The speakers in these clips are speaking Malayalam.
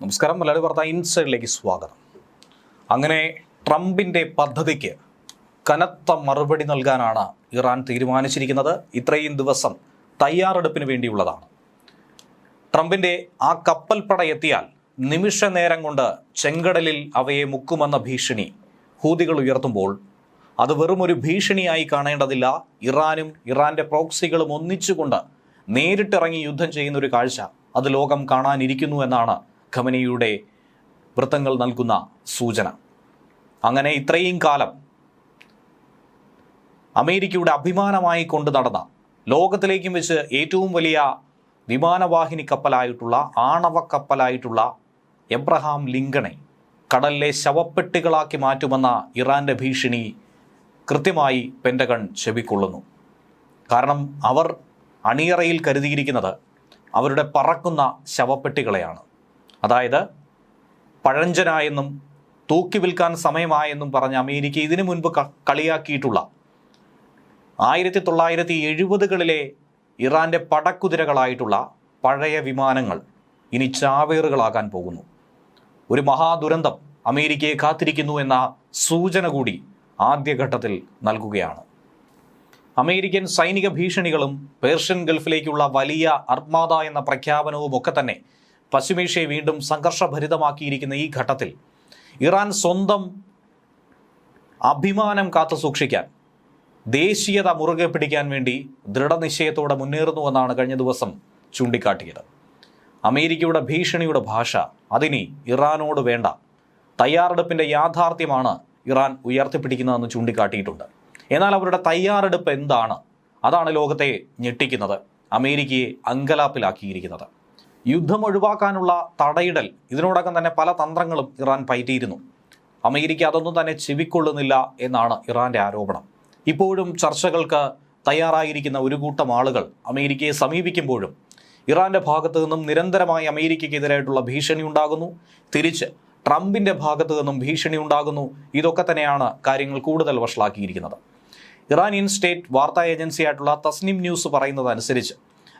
നമസ്കാരം. മലയാളി വാർത്ത ഇൻസൈഡിലേക്ക് സ്വാഗതം. അങ്ങനെ ട്രംപിന്റെ പദ്ധതിക്ക് കനത്ത മറുപടി നൽകാനാണ് ഇറാൻ തീരുമാനിച്ചിരിക്കുന്നത്. ഇത്രയും ദിവസം തയ്യാറെടുപ്പിന് വേണ്ടിയുള്ളതാണ്. ട്രംപിന്റെ ആ കപ്പൽപ്പട എത്തിയാൽ നിമിഷ നേരം കൊണ്ട് ചെങ്കടലിൽ അവയെ മുക്കുമെന്ന ഭീഷണി ഹൂതികൾ ഉയർത്തുമ്പോൾ അത് വെറും ഒരു ഭീഷണിയായി കാണേണ്ടതില്ല. ഇറാനും ഇറാന്റെ പ്രോക്സികളും ഒന്നിച്ചുകൊണ്ട് നേരിട്ടിറങ്ങി യുദ്ധം ചെയ്യുന്ന ഒരു കാഴ്ച അത് ലോകം കാണാനിരിക്കുന്നു എന്നാണ് ഖമനിയുടെ വൃത്തങ്ങൾ നൽകുന്ന സൂചന. അങ്ങനെ ഇത്രയും കാലം അമേരിക്കയുടെ അഭിമാനമായി കൊണ്ടു നടന്ന ലോകത്തിലേക്കും വെച്ച് ഏറ്റവും വലിയ വിമാനവാഹിനി കപ്പലായിട്ടുള്ള ആണവ കപ്പലായിട്ടുള്ള എബ്രഹാം ലിങ്കണെ കടലിലെ ശവപ്പെട്ടികളാക്കി മാറ്റുമെന്ന ഇറാന്റെ ഭീഷണി കൃത്യമായി പെന്റഗൺ ചെവിക്കൊള്ളുന്നു. കാരണം അവർ അണിയറയിൽ കരുതിയിരിക്കുന്നത് അവരുടെ പറക്കുന്ന ശവപ്പെട്ടികളെയാണ്. അതായത് പഴഞ്ചനായെന്നും തൂക്കി വിൽക്കാൻ സമയമായെന്നും പറഞ്ഞ അമേരിക്ക ഇതിനു മുൻപ് കളിയാക്കിയിട്ടുള്ള ആയിരത്തി തൊള്ളായിരത്തി എഴുപതുകളിലെ ഇറാന്റെ പടക്കുതിരകളായിട്ടുള്ള പഴയ വിമാനങ്ങൾ ഇനി ചാവേറുകളാകാൻ പോകുന്നു. ഒരു മഹാദുരന്തം അമേരിക്കയെ കാത്തിരിക്കുന്നു എന്ന സൂചന കൂടി ആദ്യഘട്ടത്തിൽ നൽകുകയാണ്. അമേരിക്കൻ സൈനിക ഭീഷണികളും പേർഷ്യൻ ഗൾഫിലേക്കുള്ള വലിയ അർമാദ എന്ന പ്രഖ്യാപനവും ഒക്കെ തന്നെ പശ്ചിമേഷ്യയെ വീണ്ടും സംഘർഷഭരിതമാക്കിയിരിക്കുന്ന ഈ ഘട്ടത്തിൽ ഇറാൻ സ്വന്തം അഭിമാനം കാത്തു സൂക്ഷിക്കാൻ ദേശീയത മുറുകെ പിടിക്കാൻ വേണ്ടി ദൃഢനിശ്ചയത്തോടെ മുന്നേറുന്നുവെന്നാണ് കഴിഞ്ഞ ദിവസം ചൂണ്ടിക്കാട്ടിയത്. അമേരിക്കയുടെ ഭീഷണിയുടെ ഭാഷ അതിനി ഇറാനോട് വേണ്ട തയ്യാറെടുപ്പിന്റെ യാഥാർത്ഥ്യമാണ് ഇറാൻ ഉയർത്തിപ്പിടിക്കുന്നതെന്ന് ചൂണ്ടിക്കാട്ടിയിട്ടുണ്ട്. എന്നാൽ അവരുടെ തയ്യാറെടുപ്പ് എന്താണ്? അതാണ് ലോകത്തെ ഞെട്ടിക്കുന്നത് അമേരിക്കയെ അങ്കലാപ്പിലാക്കിയിരിക്കുന്നത്. യുദ്ധം ഒഴിവാക്കാനുള്ള തടയിടൽ. ഇതിനോടകം തന്നെ പല തന്ത്രങ്ങളും ഇറാൻ പയറ്റിയിരുന്നു. അമേരിക്ക അതൊന്നും തന്നെ ചെവിക്കൊള്ളുന്നില്ല എന്നാണ് ഇറാന്റെ ആരോപണം. ഇപ്പോഴും ചർച്ചകൾക്ക് തയ്യാറായിരിക്കുന്ന ഒരു കൂട്ടം ആളുകൾ അമേരിക്കയെ സമീപിക്കുമ്പോഴും ഇറാന്റെ ഭാഗത്തു നിന്നും നിരന്തരമായി അമേരിക്കയ്ക്കെതിരായിട്ടുള്ള ഭീഷണി ഉണ്ടാകുന്നു. തിരിച്ച് ട്രംപിന്റെ ഭാഗത്തു നിന്നും ഭീഷണി ഉണ്ടാകുന്നു. ഇതൊക്കെ തന്നെയാണ് കാര്യങ്ങൾ കൂടുതൽ വഷളാക്കിയിരിക്കുന്നത്. ഇറാനിയൻ സ്റ്റേറ്റ് വാർത്താ ഏജൻസിയായിട്ടുള്ള തസ്നിം ന്യൂസ് പറയുന്നത് അനുസരിച്ച്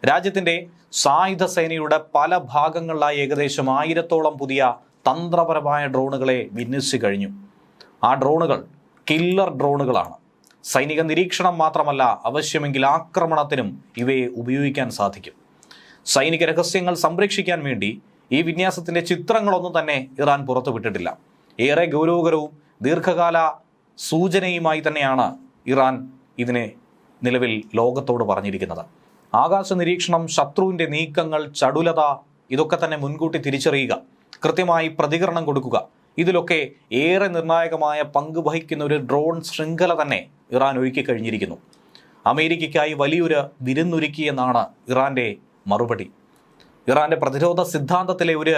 രാജ്യത്തിന്റെ സായുധ സേനയുടെ പല ഭാഗങ്ങളിലായി ഏകദേശം ആയിരത്തോളം പുതിയ തന്ത്രപരമായ ഡ്രോണുകളെ വിന്യസിച്ചു കഴിഞ്ഞു. ആ ഡ്രോണുകൾ കില്ലർ ഡ്രോണുകളാണ്. സൈനിക നിരീക്ഷണം മാത്രമല്ല അവശ്യമെങ്കിൽ ആക്രമണത്തിനും ഇവയെ ഉപയോഗിക്കാൻ സാധിക്കും. സൈനിക രഹസ്യങ്ങൾ സംരക്ഷിക്കാൻ വേണ്ടി ഈ വിന്യാസത്തിന്റെ ചിത്രങ്ങളൊന്നും തന്നെ ഇറാൻ പുറത്തുവിട്ടിട്ടില്ല ഏറെ ഗൗരവകരവും ദീർഘകാല സൂചനയുമായി തന്നെയാണ് ഇറാൻ ഇതിനെ നിലവിൽ ലോകത്തോട് പറഞ്ഞിരിക്കുന്നത്. ആകാശ നിരീക്ഷണം ശത്രുവിന്റെ നീക്കങ്ങൾ ചടുലത ഇതൊക്കെ തന്നെ മുൻകൂട്ടി തിരിച്ചറിയുക. കൃത്യമായി പ്രതികരണം കൊടുക്കുക. ഇതിലൊക്കെ ഏറെ നിർണായകമായ പങ്ക് വഹിക്കുന്ന ഒരു ഡ്രോൺ ശൃംഖല തന്നെ ഇറാൻ ഒരുക്കി കഴിഞ്ഞിരിക്കുന്നു. അമേരിക്കയ്ക്കായി വലിയൊരു വിരുന്നൊരുക്കിയെന്നാണ് ഇറാന്റെ മറുപടി. ഇറാന്റെ പ്രതിരോധ സിദ്ധാന്തത്തിലെ ഒരു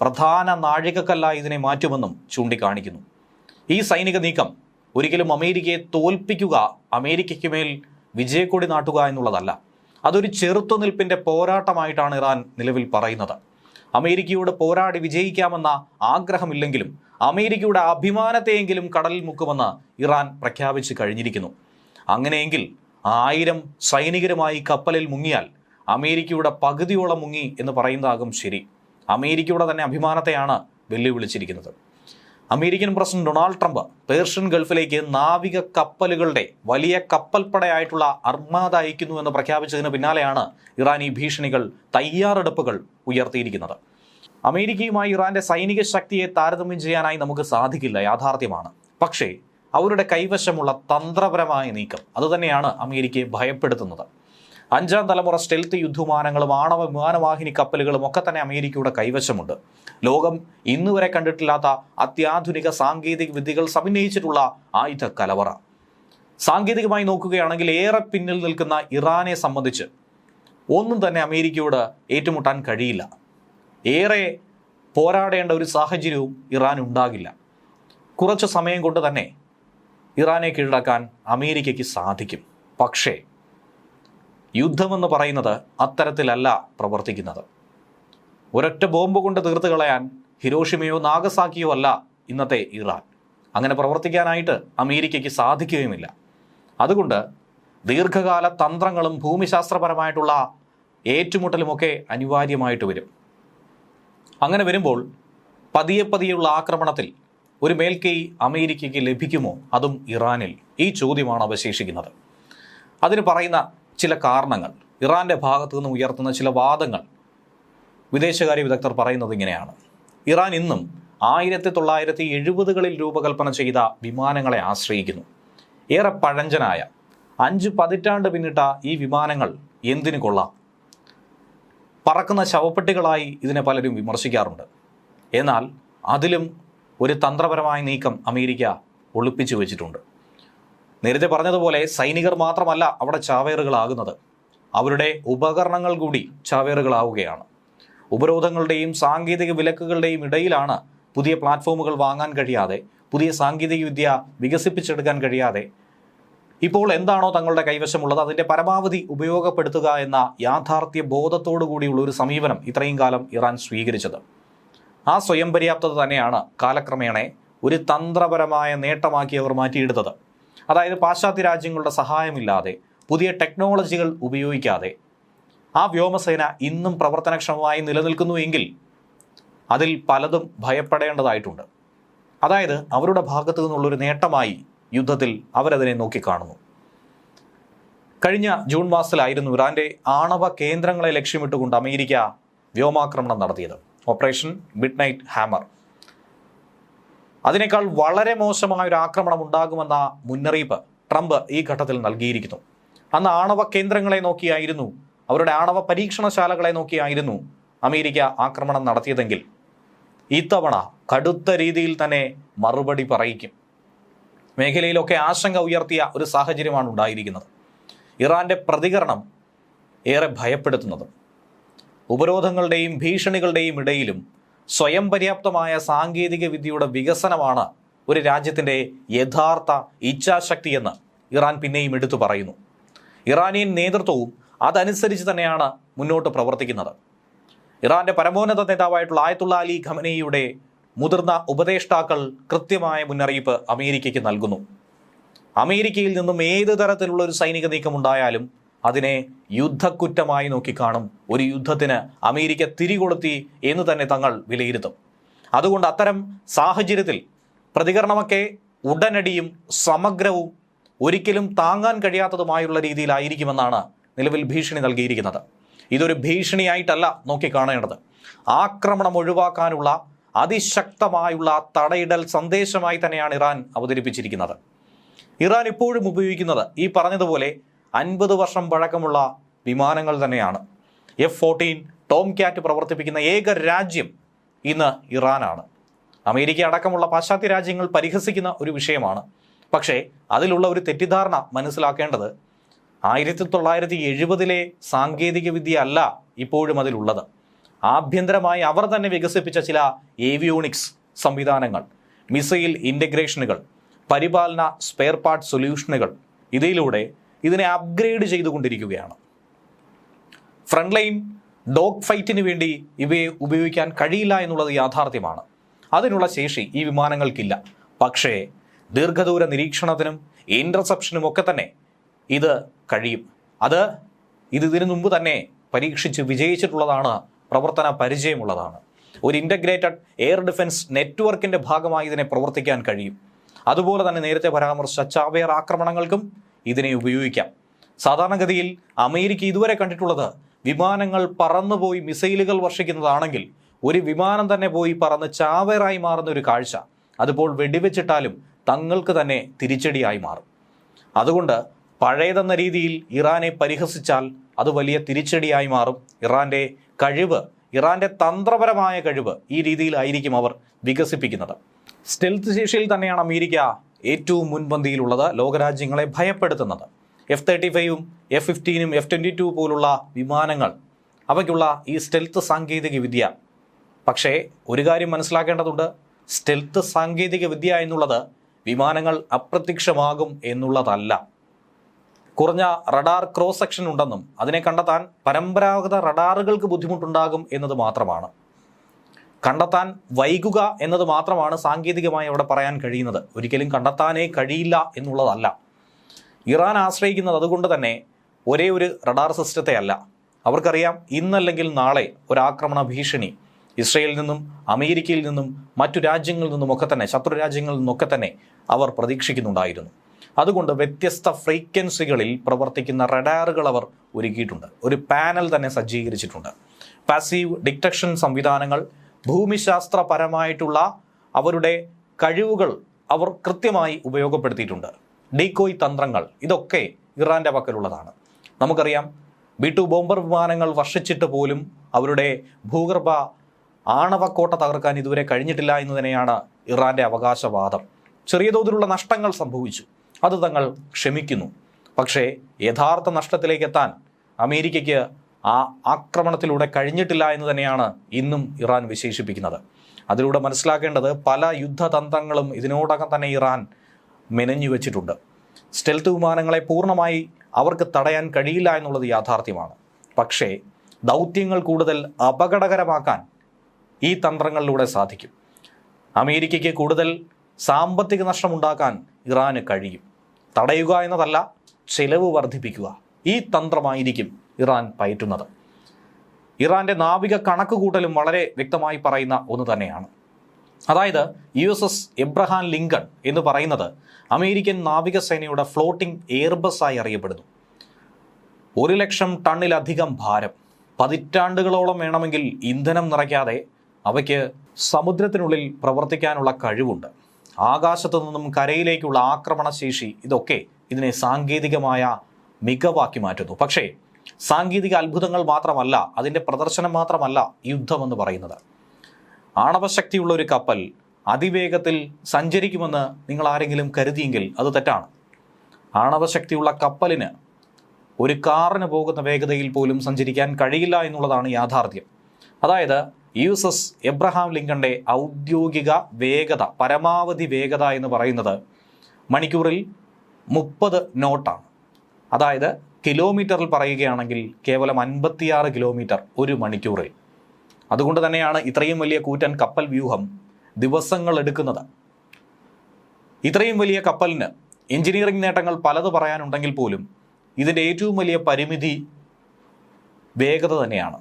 പ്രധാന നാഴികക്കല്ലായി ഇതിനെ മാറ്റുമെന്നും ചൂണ്ടിക്കാണിക്കുന്നു. ഈ സൈനിക നീക്കം ഒരിക്കലും അമേരിക്കയെ തോൽപ്പിക്കുക അമേരിക്കയ്ക്ക് മേൽ വിജയക്കൊടി നാട്ടുക എന്നുള്ളതല്ല. അതൊരു ചെറുത്തുനിൽപ്പിന്റെ പോരാട്ടമായിട്ടാണ് ഇറാൻ നിലവിൽ പറയുന്നത്. അമേരിക്കയോട് പോരാടി വിജയിക്കാമെന്ന ആഗ്രഹമില്ലെങ്കിലും അമേരിക്കയുടെ അഭിമാനത്തെയെങ്കിലും കടലിൽ മുക്കുമെന്ന് ഇറാൻ പ്രഖ്യാപിച്ചു കഴിഞ്ഞിരിക്കുന്നു. അങ്ങനെയെങ്കിൽ ആയിരം സൈനികരുമായി കപ്പലിൽ മുങ്ങിയാൽ അമേരിക്കയുടെ പകുതിയോളം മുങ്ങി എന്ന് പറയുന്നതാകും ശരി. അമേരിക്കയുടെ തന്നെ അഭിമാനത്തെയാണ് വെല്ലുവിളിച്ചിരിക്കുന്നത്. American president Donald Trump Persian ഗൾഫിലേക്ക് നാവിക കപ്പലുകളുടെ വലിയ കപ്പൽപ്പടയായിട്ടുള്ള അർമാദ അയക്കുന്നു എന്ന് പ്രഖ്യാപിച്ചതിന് പിന്നാലെയാണ് ഇറാൻ ഈ ഭീഷണികൾ തയ്യാറെടുപ്പുകൾ ഉയർത്തിയിരിക്കുന്നത്. അമേരിക്കയുമായി ഇറാന്റെ സൈനിക ശക്തിയെ താരതമ്യം ചെയ്യാനായി നമുക്ക് സാധിക്കില്ല യാഥാർത്ഥ്യമാണ്. പക്ഷേ അവരുടെ കൈവശമുള്ള തന്ത്രപരമായ നീക്കം അതുതന്നെയാണ് അമേരിക്കയെ ഭയപ്പെടുത്തുന്നത്. അഞ്ചാം തലമുറ സ്റ്റെൽത്ത് യുദ്ധവിമാനങ്ങളും ആണവ വിമാനവാഹിനി കപ്പലുകളും ഒക്കെ തന്നെ അമേരിക്കയുടെ കൈവശമുണ്ട്. ലോകം ഇന്നുവരെ കണ്ടിട്ടില്ലാത്ത അത്യാധുനിക സാങ്കേതിക വിദ്യകൾ സമന്വയിച്ചിട്ടുള്ള ആയുധ കലവറ. സാങ്കേതികമായി നോക്കുകയാണെങ്കിൽ ഏറെ പിന്നിൽ നിൽക്കുന്ന ഇറാനെ സംബന്ധിച്ച് ഒന്നും തന്നെ അമേരിക്കയോട് ഏറ്റുമുട്ടാൻ കഴിയില്ല. ഏറെ പോരാടേണ്ട ഒരു സാഹചര്യവും ഇറാൻ ഉണ്ടാകില്ല. കുറച്ച് സമയം കൊണ്ട് തന്നെ ഇറാനെ കീഴടക്കാൻ അമേരിക്കയ്ക്ക് സാധിക്കും. പക്ഷേ യുദ്ധമെന്ന് പറയുന്നത് അത്തരത്തിലല്ല പ്രവർത്തിക്കുന്നത്. ഒരൊറ്റ ബോംബ് കൊണ്ട് തീർത്ത് കളയാൻ ഹിരോഷിമയോ നാഗസാക്കിയോ അല്ല ഇന്നത്തെ ഇറാൻ. അങ്ങനെ പ്രവർത്തിക്കാനായിട്ട് അമേരിക്കയ്ക്ക് സാധിക്കുകയുമില്ല. അതുകൊണ്ട് ദീർഘകാല തന്ത്രങ്ങളും ഭൂമിശാസ്ത്രപരമായിട്ടുള്ള ഏറ്റുമുട്ടലുമൊക്കെ അനിവാര്യമായിട്ട് വരും. അങ്ങനെ വരുമ്പോൾ പതിയെ പതിയുള്ള ആക്രമണത്തിൽ ഒരു മേൽക്കൈ അമേരിക്കയ്ക്ക് ലഭിക്കുമോ? അതും ഇറാനിൽ. ഈ ചോദ്യമാണ് അവശേഷിക്കുന്നത്. അതിന് പറയുന്ന ചില കാരണങ്ങൾ ഇറാന്റെ ഭാഗത്തു നിന്ന് ഉയർത്തുന്ന ചില വാദങ്ങൾ വിദേശകാര്യ വിദഗ്ധർ പറയുന്നത് ഇങ്ങനെയാണ്. ഇറാൻ ഇന്നും ആയിരത്തി തൊള്ളായിരത്തി എഴുപതുകളിൽ രൂപകൽപ്പന ചെയ്ത വിമാനങ്ങളെ ആശ്രയിക്കുന്നു. ഏറെ പഴഞ്ചനായ അഞ്ച് പതിറ്റാണ്ട് പിന്നിട്ട ഈ വിമാനങ്ങൾ എന്തിനു കൊള്ളാം? പറക്കുന്ന ശവപ്പെട്ടികളായി ഇതിനെ പലരും വിമർശിക്കാറുണ്ട്. എന്നാൽ അതിലും ഒരു തന്ത്രപരമായ നീക്കം അമേരിക്ക ഒളിപ്പിച്ചു വെച്ചിട്ടുണ്ട്. നേരത്തെ പറഞ്ഞതുപോലെ സൈനികർ മാത്രമല്ല അവിടെ ചാവേറുകളാകുന്നത്. അവരുടെ ഉപകരണങ്ങൾ കൂടി ചാവേറുകളാവുകയാണ്. ഉപരോധങ്ങളുടെയും സാങ്കേതിക വിലക്കുകളുടെയും ഇടയിലാണ് പുതിയ പ്ലാറ്റ്ഫോമുകൾ വാങ്ങാൻ കഴിയാതെ പുതിയ സാങ്കേതികവിദ്യ വികസിപ്പിച്ചെടുക്കാൻ കഴിയാതെ. ഇപ്പോൾ എന്താണോ തങ്ങളുടെ കൈവശമുള്ളത് അതിന്റെ പരമാവധി ഉപയോഗപ്പെടുത്തുക എന്ന യാഥാർത്ഥ്യ ബോധത്തോടു കൂടിയുള്ള ഒരു സമീപനം ഇത്രയും കാലം ഇറാൻ സ്വീകരിച്ചത്. ആ സ്വയം പര്യാപ്തത തന്നെയാണ് കാലക്രമേണ ഒരു തന്ത്രപരമായ നേട്ടമാക്കി അവർ മാറ്റിയെടുത്തത്. അതായത് പാശ്ചാത്യ രാജ്യങ്ങളുടെ സഹായമില്ലാതെ പുതിയ ടെക്നോളജികൾ ഉപയോഗിക്കാതെ ആ വ്യോമസേന ഇന്നും പ്രവർത്തനക്ഷമമായി നിലനിൽക്കുന്നുവെങ്കിൽ അതിൽ പലതും ഭയപ്പെടേണ്ടതായിട്ടുണ്ട്. അതായത് അവരുടെ ഭാഗത്തു നിന്നുള്ളൊരു നേട്ടമായി യുദ്ധത്തിൽ അവരതിനെ നോക്കിക്കാണുന്നു. കഴിഞ്ഞ ജൂൺ മാസത്തിലായിരുന്നു ഇറാന്റെ ആണവ കേന്ദ്രങ്ങളെ ലക്ഷ്യമിട്ടുകൊണ്ട് അമേരിക്ക വ്യോമാക്രമണം നടത്തിയത്. Operation midnight hammer. അതിനേക്കാൾ വളരെ മോശമായ ഒരു ആക്രമണം ഉണ്ടാകുമെന്ന മുന്നറിയിപ്പ് ട്രംപ് ഈ ഘട്ടത്തിൽ നൽകിയിരിക്കുന്നു. അന്ന് ആണവ കേന്ദ്രങ്ങളെ നോക്കിയായിരുന്നു. അവരുടെ ആണവ പരീക്ഷണശാലകളെ നോക്കിയായിരുന്നു അമേരിക്ക ആക്രമണം നടത്തിയതെങ്കിൽ. ഇത്തവണ കടുത്ത രീതിയിൽ തന്നെ മറുപടി പറയിക്കും. മേഖലയിലൊക്കെ ആശങ്ക ഉയർത്തിയ ഒരു സാഹചര്യമാണ് ഉണ്ടായിരിക്കുന്നത്. ഇറാന്റെ പ്രതികരണം ഏറെ ഭയപ്പെടുത്തുന്നത്. ഉപരോധങ്ങളുടെയും ഭീഷണികളുടെയും ഇടയിലും സ്വയം പര്യാപ്തമായ സാങ്കേതിക വിദ്യയുടെ വികസനമാണ് ഒരു രാജ്യത്തിന്റെ യഥാർത്ഥ ഇച്ഛാശക്തിയെന്ന് ഇറാൻ പിന്നെയും എടുത്തു പറയുന്നു. ഇറാനിയൻ നേതൃത്വവും അതനുസരിച്ച് തന്നെയാണ് മുന്നോട്ട് പ്രവർത്തിക്കുന്നത്. ഇറാന്റെ പരമോന്നത നേതാവായിട്ടുള്ള ആയത്തുള്ള അലി ഖമനയുടെ മുതിർന്ന ഉപദേഷ്ടാക്കൾ കൃത്യമായ മുന്നറിയിപ്പ് അമേരിക്കയ്ക്ക് നൽകുന്നു. അമേരിക്കയിൽ നിന്നും ഏത് തരത്തിലുള്ള ഒരു സൈനിക നീക്കം ഉണ്ടായാലും അതിനെ യുദ്ധക്കുറ്റമായി നോക്കിക്കാണും. ഒരു യുദ്ധത്തിന് അമേരിക്ക തിരികൊളുത്തി എന്ന് തന്നെ തങ്ങൾ വിലയിരുത്തും. അതുകൊണ്ട് അത്തരം സാഹചര്യത്തിൽ പ്രതികരണമൊക്കെ ഉടനടിയും സമഗ്രവും ഒരിക്കലും താങ്ങാൻ കഴിയാത്തതുമായുള്ള രീതിയിലായിരിക്കുമെന്നാണ് നിലവിൽ ഭീഷണി നൽകിയിരിക്കുന്നത്. ഇതൊരു ഭീഷണിയായിട്ടല്ല നോക്കിക്കാണേണ്ടത്. ആക്രമണം ഒഴിവാക്കാനുള്ള അതിശക്തമായുള്ള തടയിടൽ സന്ദേശമായി തന്നെയാണ് ഇറാൻ അവതരിപ്പിച്ചിരിക്കുന്നത്. ഇറാൻ ഇപ്പോഴും ഉപയോഗിക്കുന്നത് ഈ പറഞ്ഞതുപോലെ അൻപത് വർഷം പഴക്കമുള്ള വിമാനങ്ങൾ തന്നെയാണ്. എഫ് ഫോർട്ടീൻ ടോം ക്യാറ്റ് പ്രവർത്തിപ്പിക്കുന്ന ഏക രാജ്യം ഇന്ന് ഇറാനാണ്. അമേരിക്ക അടക്കമുള്ള പാശ്ചാത്യ രാജ്യങ്ങൾ പരിഹസിക്കുന്ന ഒരു വിഷയമാണ്. പക്ഷേ അതിലുള്ള ഒരു തെറ്റിദ്ധാരണ മനസ്സിലാക്കേണ്ടത് ആയിരത്തി തൊള്ളായിരത്തി എഴുപതിലെ സാങ്കേതിക വിദ്യ അല്ല ഇപ്പോഴും അതിലുള്ളത്. ആഭ്യന്തരമായി അവർ തന്നെ വികസിപ്പിച്ച ചില ഏവിയോണിക്സ് സംവിധാനങ്ങൾ മിസൈൽ ഇന്റഗ്രേഷനുകൾ പരിപാലന സ്പെയർ പാർട്ട് സൊല്യൂഷനുകൾ. ഇതിലൂടെ ഇതിനെ അപ്ഗ്രേഡ് ചെയ്തുകൊണ്ടിരിക്കുകയാണ്. ഫ്രണ്ട് ലൈൻ ഡോഗ് ഫൈറ്റിന് വേണ്ടി ഇവയെ ഉപയോഗിക്കാൻ കഴിയില്ല എന്നുള്ളത് യാഥാർത്ഥ്യമാണ്. അതിനുള്ള ശേഷി ഈ വിമാനങ്ങൾക്കില്ല. പക്ഷേ ദീർഘദൂര നിരീക്ഷണത്തിനും ഇന്റർസെപ്ഷനും ഒക്കെ തന്നെ ഇത് കഴിയും. അത് ഇത് ഇതിനു മുമ്പ് തന്നെ പരീക്ഷിച്ച് വിജയിച്ചിട്ടുള്ളതാണ് പ്രവർത്തന പരിചയമുള്ളതാണ്. ഒരു ഇന്റഗ്രേറ്റഡ് എയർ ഡിഫൻസ് നെറ്റ്വർക്കിന്റെ ഭാഗമായി ഇതിനെ പ്രവർത്തിക്കാൻ കഴിയും. അതുപോലെ തന്നെ നേരത്തെ പരാമർശിച്ച ചാവേർ ആക്രമണങ്ങൾക്കും ഇതിനെ ഉപയോഗിക്കാം. സാധാരണഗതിയിൽ അമേരിക്ക ഇതുവരെ കണ്ടിട്ടുള്ളത് വിമാനങ്ങൾ പറന്നുപോയി മിസൈലുകൾ വർഷിക്കുന്നതാണെങ്കിൽ ഒരു വിമാനം തന്നെ പോയി പറന്ന് ചാവേറായി മാറുന്ന ഒരു കാഴ്ച അതിപ്പോൾ വെടിവെച്ചിട്ടാലും തങ്ങൾക്ക് തന്നെ തിരിച്ചടിയായി മാറും. അതുകൊണ്ട് പഴയതെന്ന രീതിയിൽ ഇറാനെ പരിഹസിച്ചാൽ അത് വലിയ തിരിച്ചടിയായി മാറും. ഇറാന്റെ കഴിവ് ഇറാന്റെ തന്ത്രപരമായ കഴിവ് ഈ രീതിയിലായിരിക്കും അവർ വികസിപ്പിക്കുന്നത്. സ്റ്റെൽത്ത് ശേഷിയിൽ തന്നെയാണ് അമേരിക്ക ഏറ്റവും മുൻപന്തിയിലുള്ളത് ലോകരാജ്യങ്ങളെ ഭയപ്പെടുത്തുന്നത്. എഫ് തേർട്ടി ഫൈവും എഫ് ഫിഫ്റ്റീനും എഫ് ട്വന്റി ടു പോലുള്ള വിമാനങ്ങൾ അവയ്ക്കുള്ള ഈ സ്റ്റെൽത്ത് സാങ്കേതിക വിദ്യ. പക്ഷേ ഒരു കാര്യം മനസ്സിലാക്കേണ്ടതുണ്ട്. സ്റ്റെൽത്ത് സാങ്കേതിക വിദ്യ എന്നുള്ളത് വിമാനങ്ങൾ അപ്രത്യക്ഷമാകും എന്നുള്ളതല്ല. കുറഞ്ഞ റഡാർ ക്രോസ് സെക്ഷൻ ഉണ്ടെന്നും അതിനെ കണ്ടെത്താൻ പരമ്പരാഗത റഡാറുകൾക്ക് ബുദ്ധിമുട്ടുണ്ടാകും എന്നത് മാത്രമാണ്. കണ്ടെത്താൻ വൈകുക എന്നത് മാത്രമാണ് സാങ്കേതികമായി അവിടെ പറയാൻ കഴിയുന്നത്. ഒരിക്കലും കണ്ടെത്താനേ കഴിയില്ല എന്നുള്ളതല്ല. ഇറാൻ ആശ്രയിക്കുന്നത് അതുകൊണ്ട് തന്നെ ഒരേ ഒരു റഡാർ സിസ്റ്റത്തെ അല്ല. അവർക്കറിയാം ഇന്നല്ലെങ്കിൽ നാളെ ഒരാക്രമണ ഭീഷണി ഇസ്രയേലിൽ നിന്നും അമേരിക്കയിൽ നിന്നും മറ്റു രാജ്യങ്ങളിൽ നിന്നുമൊക്കെ തന്നെ ശത്രു രാജ്യങ്ങളിൽ നിന്നൊക്കെ തന്നെ അവർ പ്രതീക്ഷിക്കുന്നുണ്ടായിരുന്നു. അതുകൊണ്ട് വ്യത്യസ്ത ഫ്രീക്വൻസികളിൽ പ്രവർത്തിക്കുന്ന റഡാറുകൾ അവർ ഒരുക്കിയിട്ടുണ്ട്. ഒരു പാനൽ തന്നെ സജ്ജീകരിച്ചിട്ടുണ്ട്. പാസീവ് ഡിറ്റക്ഷൻ സംവിധാനങ്ങൾ ഭൂമിശാസ്ത്രപരമായിട്ടുള്ള അവരുടെ കഴിവുകൾ അവർ കൃത്യമായി ഉപയോഗപ്പെടുത്തിയിട്ടുണ്ട്. ഡീകോയ് തന്ത്രങ്ങൾ ഇതൊക്കെ ഇറാന്റെ പക്കലുള്ളതാണ്. നമുക്കറിയാം ബി ടു ബോംബർ വിമാനങ്ങൾ വർഷിച്ചിട്ട് പോലും അവരുടെ ഭൂഗർഭ ആണവക്കോട്ട തകർക്കാൻ ഇതുവരെ കഴിഞ്ഞിട്ടില്ല എന്ന് തന്നെയാണ് ഇറാന്റെ അവകാശവാദം. ചെറിയ തോതിലുള്ള നഷ്ടങ്ങൾ സംഭവിച്ചു. അത് തങ്ങൾ ക്ഷമിക്കുന്നു. പക്ഷേ യഥാർത്ഥ നഷ്ടത്തിലേക്ക് എത്താൻ അമേരിക്കയ്ക്ക് ആ ആക്രമണത്തിലൂടെ കഴിഞ്ഞിട്ടില്ല എന്ന് തന്നെയാണ് ഇന്നും ഇറാൻ വിശേഷിപ്പിക്കുന്നത്. അതിലൂടെ മനസ്സിലാക്കേണ്ടത് പല യുദ്ധതന്ത്രങ്ങളും ഇതിനോടകം തന്നെ ഇറാൻ മെനഞ്ഞു വെച്ചിട്ടുണ്ട്. സ്റ്റെൽത്ത് വിമാനങ്ങളെ പൂർണമായി അവർക്ക് തടയാൻ കഴിയില്ല എന്നുള്ളത് യാഥാർത്ഥ്യമാണ്. പക്ഷേ ദൗത്യങ്ങൾ കൂടുതൽ അപകടകരമാക്കാൻ ഈ തന്ത്രങ്ങളിലൂടെ സാധിക്കും. അമേരിക്കയ്ക്ക് കൂടുതൽ സാമ്പത്തിക നഷ്ടമുണ്ടാക്കാൻ ഇറാന് കഴിയും. തടയുക എന്നതല്ല ചെലവ് വർദ്ധിപ്പിക്കുക. ഈ തന്ത്രമായിരിക്കും ഇറാൻ പയറ്റുന്നത്. ഇറാന്റെ നാവിക കണക്കുകൂട്ടലും വളരെ വ്യക്തമായി പറയുന്ന ഒന്ന് തന്നെയാണ്. അതായത് U S S Abraham Lincoln എന്ന് പറയുന്നത് അമേരിക്കൻ നാവികസേനയുടെ ഫ്ലോട്ടിംഗ് എയർബസ് ആയി അറിയപ്പെടുന്നു. ഒരു ലക്ഷം ടണ്ണിലധികം ഭാരം പതിറ്റാണ്ടുകളോളം വേണമെങ്കിൽ ഇന്ധനം നിറയ്ക്കാതെ അവയ്ക്ക് സമുദ്രത്തിനുള്ളിൽ പ്രവർത്തിക്കാനുള്ള കഴിവുണ്ട്. ആകാശത്തു നിന്നും കരയിലേക്കുള്ള ആക്രമണശേഷി ഇതൊക്കെ ഇതിനെ സാങ്കേതികമായ മികവാക്കി മാറ്റുന്നു. പക്ഷേ സാങ്കേതിക അത്ഭുതങ്ങൾ മാത്രമല്ല അതിന്റെ പ്രദർശനം മാത്രമല്ല യുദ്ധമെന്ന് പറയുന്നത്. ആണവശക്തിയുള്ള ഒരു കപ്പൽ അതിവേഗത്തിൽ സഞ്ചരിക്കുമെന്ന് നിങ്ങൾ ആരെങ്കിലും കരുതിയെങ്കിൽ അത് തെറ്റാണ്. ആണവശക്തിയുള്ള കപ്പലിന് ഒരു കാറിന് പോകുന്ന വേഗതയിൽ പോലും സഞ്ചരിക്കാൻ കഴിയില്ല എന്നുള്ളതാണ് യാഥാർത്ഥ്യം. അതായത് യു എസ് എസ് എബ്രഹാം ലിങ്കന്റെ ഔദ്യോഗിക വേഗത പരമാവധി വേഗത എന്ന് പറയുന്നത് മണിക്കൂറിൽ മുപ്പത് നോട്ടാണ്. അതായത് കിലോമീറ്ററിൽ പറയുകയാണെങ്കിൽ കേവലം അൻപത്തിയാറ് കിലോമീറ്റർ ഒരു മണിക്കൂറിൽ. അതുകൊണ്ട് തന്നെയാണ് ഇത്രയും വലിയ കൂറ്റൻ കപ്പൽ വ്യൂഹം ദിവസങ്ങൾ എടുക്കുന്നത്. ഇത്രയും വലിയ കപ്പലിന് എഞ്ചിനീയറിംഗ് നേട്ടങ്ങൾ പലത് പറയാനുണ്ടെങ്കിൽ പോലും ഇതിന്റെ ഏറ്റവും വലിയ പരിമിതി വേഗത തന്നെയാണ്.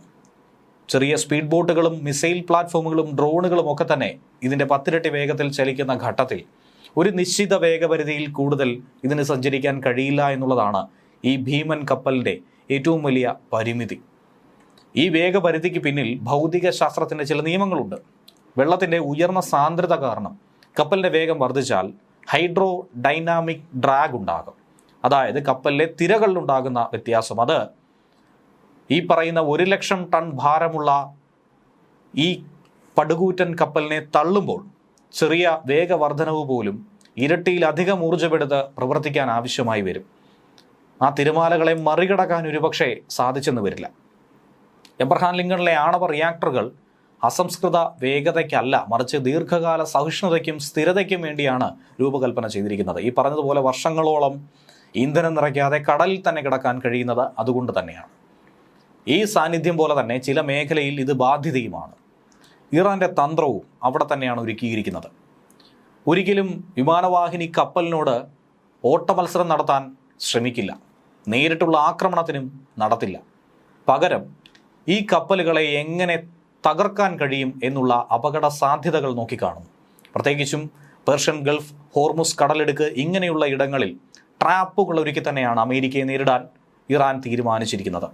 ചെറിയ സ്പീഡ് ബോട്ടുകളും മിസൈൽ പ്ലാറ്റ്ഫോമുകളും ഡ്രോണുകളും ഒക്കെ തന്നെ ഇതിന്റെ പത്തിരട്ടി വേഗത്തിൽ ചലിക്കുന്ന ഘട്ടത്തിൽ ഒരു നിശ്ചിത വേഗപരിധിയിൽ കൂടുതൽ ഇതിന് സഞ്ചരിക്കാൻ കഴിയില്ല എന്നുള്ളതാണ് ഈ ഭീമൻ കപ്പലിന്റെ ഏറ്റവും വലിയ പരിമിതി. ഈ വേഗപരിധിക്ക് പിന്നിൽ ഭൗതിക ശാസ്ത്രത്തിന്റെ ചില നിയമങ്ങളുണ്ട്. വെള്ളത്തിന്റെ ഉയർന്ന സാന്ദ്രത കാരണം കപ്പലിന്റെ വേഗം വർദ്ധിച്ചാൽ ഹൈഡ്രോ ഡൈനാമിക് ഡ്രാഗ് ഉണ്ടാകും. അതായത് കപ്പലിലെ തിരകളിലുണ്ടാകുന്ന വ്യത്യാസം. അത് ഈ പറയുന്ന ഒരു ലക്ഷം ടൺ ഭാരമുള്ള ഈ പടുകൂറ്റൻ കപ്പലിനെ തള്ളുമ്പോൾ ചെറിയ വേഗവർധനവ് പോലും ഇരട്ടിയിലധികം ഊർജമെടുത്ത് പ്രവർത്തിക്കാൻ ആവശ്യമായി വരും. ആ തിരുമാലകളെ മറികടക്കാൻ ഒരുപക്ഷെ സാധിച്ചെന്ന് വരില്ല. എബ്രഹാം ലിങ്കണിലെ ആണവ റിയാക്ടറുകൾ അസംസ്കൃത വേഗതയ്ക്കല്ല മറിച്ച് ദീർഘകാല സഹിഷ്ണുതയ്ക്കും സ്ഥിരതയ്ക്കും വേണ്ടിയാണ് രൂപകൽപ്പന ചെയ്തിരിക്കുന്നത്. ഈ പറഞ്ഞതുപോലെ വർഷങ്ങളോളം ഇന്ധനം നിറയ്ക്കാതെ കടലിൽ തന്നെ കിടക്കാൻ കഴിയുന്നത് അതുകൊണ്ട് തന്നെയാണ്. ഈ സാന്നിധ്യം പോലെ തന്നെ ചില മേഖലയിൽ ഇത് ബാധ്യതയുമാണ്. ഇറാന്റെ തന്ത്രവും അവിടെ തന്നെയാണ് ഒരുക്കിയിരിക്കുന്നത്. ഒരിക്കലും വിമാനവാഹിനി കപ്പലിനോട് ഓട്ടമത്സരം നടത്താൻ ശ്രമിക്കില്ല. നേരിട്ടുള്ള ആക്രമണത്തിനും നടത്തില്ല. പകരം ഈ കപ്പലുകളെ എങ്ങനെ തകർക്കാൻ കഴിയും എന്നുള്ള അപകട സാധ്യതകൾ നോക്കിക്കാണുന്നു. പ്രത്യേകിച്ചും പേർഷ്യൻ ഗൾഫ് ഹോർമുസ് കടലെടുക്ക് ഇങ്ങനെയുള്ള ഇടങ്ങളിൽ ട്രാപ്പുകൾ ഒരുക്കി തന്നെയാണ് അമേരിക്കയെ നേരിടാൻ ഇറാൻ തീരുമാനിച്ചിരിക്കുന്നത്.